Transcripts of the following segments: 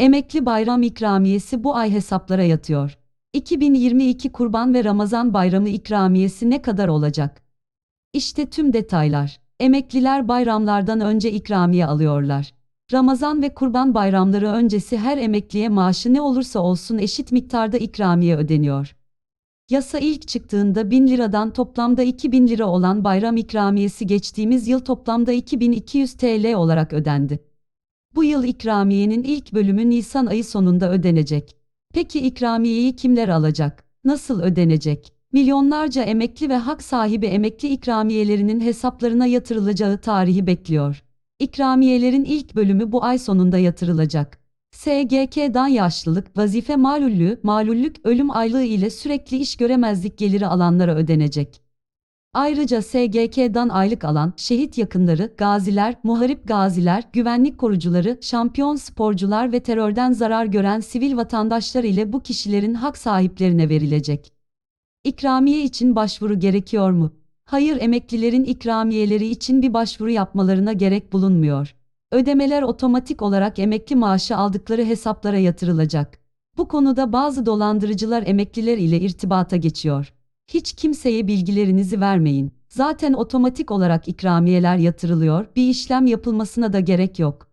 Emekli bayram ikramiyesi bu ay hesaplara yatıyor. 2022 Kurban ve Ramazan bayramı ikramiyesi ne kadar olacak? İşte tüm detaylar. Emekliler bayramlardan önce ikramiye alıyorlar. Ramazan ve Kurban bayramları öncesi her emekliye maaşı ne olursa olsun eşit miktarda ikramiye ödeniyor. Yasa ilk çıktığında 1000 liradan toplamda 2000 lira olan bayram ikramiyesi geçtiğimiz yıl toplamda 2200 TL olarak ödendi. Bu yıl ikramiyenin ilk bölümü Nisan ayı sonunda ödenecek. Peki ikramiyeyi kimler alacak? Nasıl ödenecek? Milyonlarca emekli ve hak sahibi emekli ikramiyelerinin hesaplarına yatırılacağı tarihi bekliyor. İkramiyelerin ilk bölümü bu ay sonunda yatırılacak. SGK'dan yaşlılık, vazife malullüğü, malullük, ölüm aylığı ile sürekli iş göremezlik geliri alanlara ödenecek. Ayrıca SGK'dan aylık alan, şehit yakınları, gaziler, muharip gaziler, güvenlik korucuları, şampiyon sporcular ve terörden zarar gören sivil vatandaşlar ile bu kişilerin hak sahiplerine verilecek. İkramiye için başvuru gerekiyor mu? Hayır emeklilerin ikramiyeleri için bir başvuru yapmalarına gerek bulunmuyor. Ödemeler otomatik olarak emekli maaşı aldıkları hesaplara yatırılacak. Bu konuda bazı dolandırıcılar emekliler ile irtibata geçiyor. Hiç kimseye bilgilerinizi vermeyin. Zaten otomatik olarak ikramiyeler yatırılıyor, bir işlem yapılmasına da gerek yok.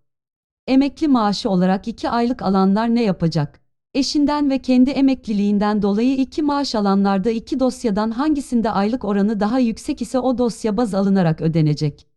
Emekli maaşı olarak 2 aylık alanlar ne yapacak? Eşinden ve kendi emekliliğinden dolayı iki maaş alanlarda iki dosyadan hangisinde aylık oranı daha yüksek ise o dosya baz alınarak ödenecek.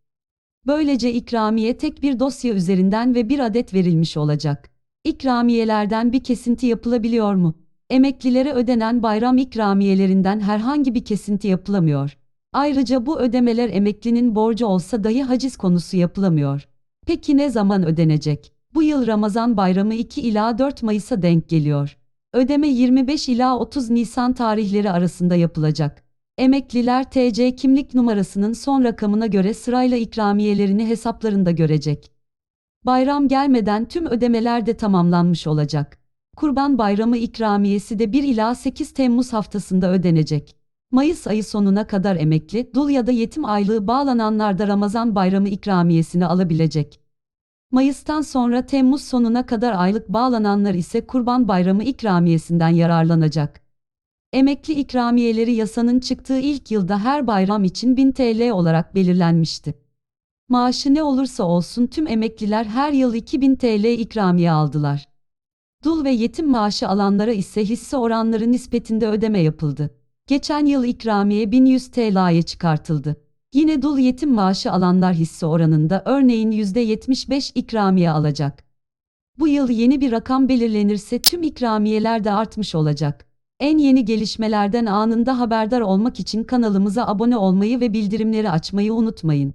Böylece ikramiye tek bir dosya üzerinden ve bir adet verilmiş olacak. İkramiyelerden bir kesinti yapılabiliyor mu? Emeklilere ödenen bayram ikramiyelerinden herhangi bir kesinti yapılamıyor. Ayrıca bu ödemeler emeklinin borcu olsa dahi haciz konusu yapılamıyor. Peki ne zaman ödenecek? Bu yıl Ramazan bayramı 2 ila 4 Mayıs'a denk geliyor. Ödeme 25 ila 30 Nisan tarihleri arasında yapılacak. Emekliler TC kimlik numarasının son rakamına göre sırayla ikramiyelerini hesaplarında görecek. Bayram gelmeden tüm ödemeler de tamamlanmış olacak. Kurban Bayramı ikramiyesi de 1 ila 8 Temmuz haftasında ödenecek. Mayıs ayı sonuna kadar emekli, dul ya da yetim aylığı bağlananlar da Ramazan Bayramı ikramiyesini alabilecek. Mayıs'tan sonra Temmuz sonuna kadar aylık bağlananlar ise Kurban Bayramı ikramiyesinden yararlanacak. Emekli ikramiyeleri yasanın çıktığı ilk yılda her bayram için 1000 TL olarak belirlenmişti. Maaşı ne olursa olsun tüm emekliler her yıl 2000 TL ikramiye aldılar. Dul ve yetim maaşı alanlara ise hisse oranları nispetinde ödeme yapıldı. Geçen yıl ikramiye 1100 TL'ye çıkartıldı. Yine dul yetim maaşı alanlar hisse oranında örneğin %75 ikramiye alacak. Bu yıl yeni bir rakam belirlenirse tüm ikramiyeler de artmış olacak. En yeni gelişmelerden anında haberdar olmak için kanalımıza abone olmayı ve bildirimleri açmayı unutmayın.